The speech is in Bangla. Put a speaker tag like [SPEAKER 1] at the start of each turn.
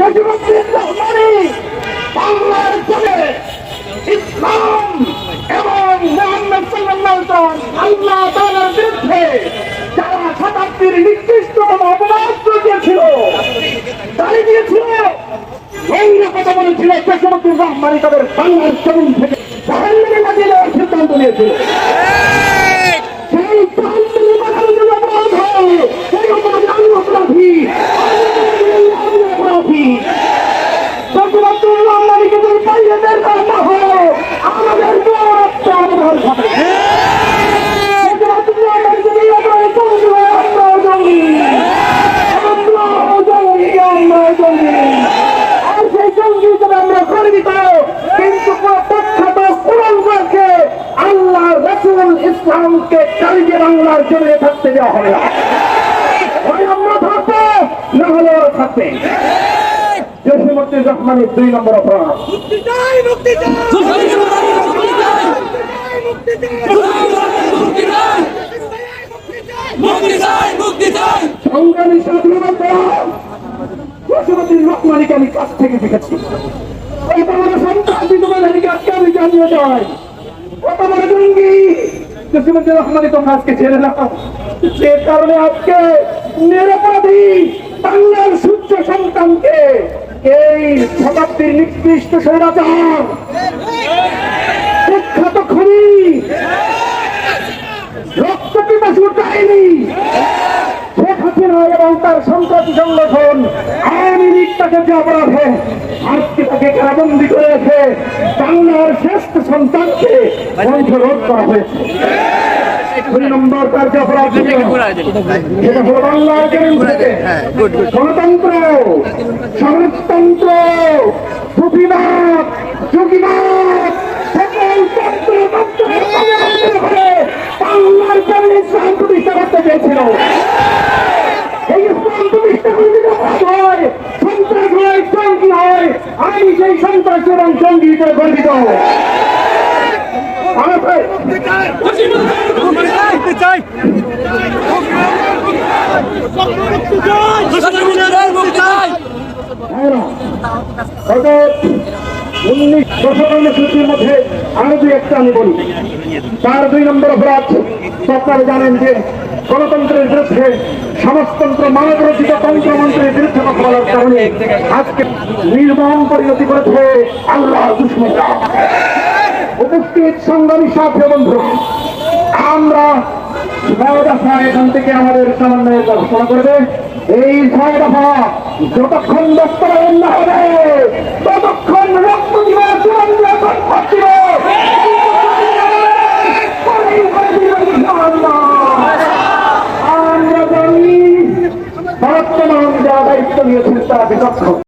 [SPEAKER 1] দেশভক্তির রহমানি বাংলার জন্য ইসলাম এবং মোহাম্মদ সাল্লাল্লাহু আল্লাহ তাআলার বিরুদ্ধে যারা শতাব্দীর নিকৃষ্টতম অপরাধ দিয়েছিল দাঁড়িয়ে দিয়েছিল নোংরা কথা বলেছিল দেশভক্তির রহমানি তাদের বাংলার জমিন থেকে সিদ্ধান্ত নিয়েছিল সেই জাহান্নামে লাগানোর জন্য অপরাধ হয় সেই অপরাধে আমি অপরাধী আমি অপরাধী সত্যবাদুল্লাহ আমাদেরকে যদি পাইয়ে বের করা না হয় আমাদের গৌরবটা আমাদের হবে সত্যবাদুল্লাহ আমাদেরকে দিয়ে আমরা জঙ্গি হয়ে আমরাও জঙ্গি আমরাও জঙ্গি আমরাও জঙ্গি আর সেই জঙ্গি হিসেবে আমরা গর্বিত, কিন্তু কোরআন করেছে আল্লাহ রসুল ইসলামকে চালিয়ে বাংলার জমিয়ে থাকতে দেওয়া হবে না। হলে থাকবে। জসিমুদ্দিন রহমানের দুই নম্বর অপরাধ। রহমানিকে আমি কাছ থেকে দেখেছি। কারণে বাংলার সূর্য সন্তানকে এই শতাব্দীর নিকৃষ্ট স্বৈরাচার। বিখ্যাত খুনি। রক্ত পিপাসু ডাইনি তার বাংলার শ্রেষ্ঠ সন্তানকে বন্ধ রোধ করা হয়েছে। দুই নম্বর তার যে অপরাধ ছিল, সেটা হলো বাংলার জমিন থেকে গণতন্ত্র সমাজতন্ত্র সুফিবাদ যোগীবাদ সকল তন্ত্র বাংলার জমিন ইসলাম প্রতিষ্ঠা করতে চেয়েছিল এই ইসলাম প্রতিষ্ঠা করে যদি হয় সন্ত্রাস হয় জঙ্গি হয়। আমি সেই সন্ত্রাস এবং জঙ্গি হিসেবে গর্বিত আমার উনিশ কর্মসূচির মধ্যে আরও দুই একটা আমি বলি তার দুই নম্বর অপরাধ আপনারা জানেন যে গণতন্ত্রের বিরুদ্ধে সমাজতন্ত্র মানব রচিত তন্ত্রমন্ত্রের বিরুদ্ধে কথা বলার কারণে আজকে নির্মম পরিণতি করেছে আল্লাহ উপস্থিত সংগ্রামী সাথে বন্ধু আমরা ছয় দফা এখান থেকে আমাদের সমন্বয়ের ঘোষণা করবে। এই ছয় দফা যতক্ষণ বাস্তবায়ন ততক্ষণ রক্ত দিব সম্পদ আমরা জানি বর্তমান যারা দায়িত্ব নিয়েছেন, তারা বিচক্ষণ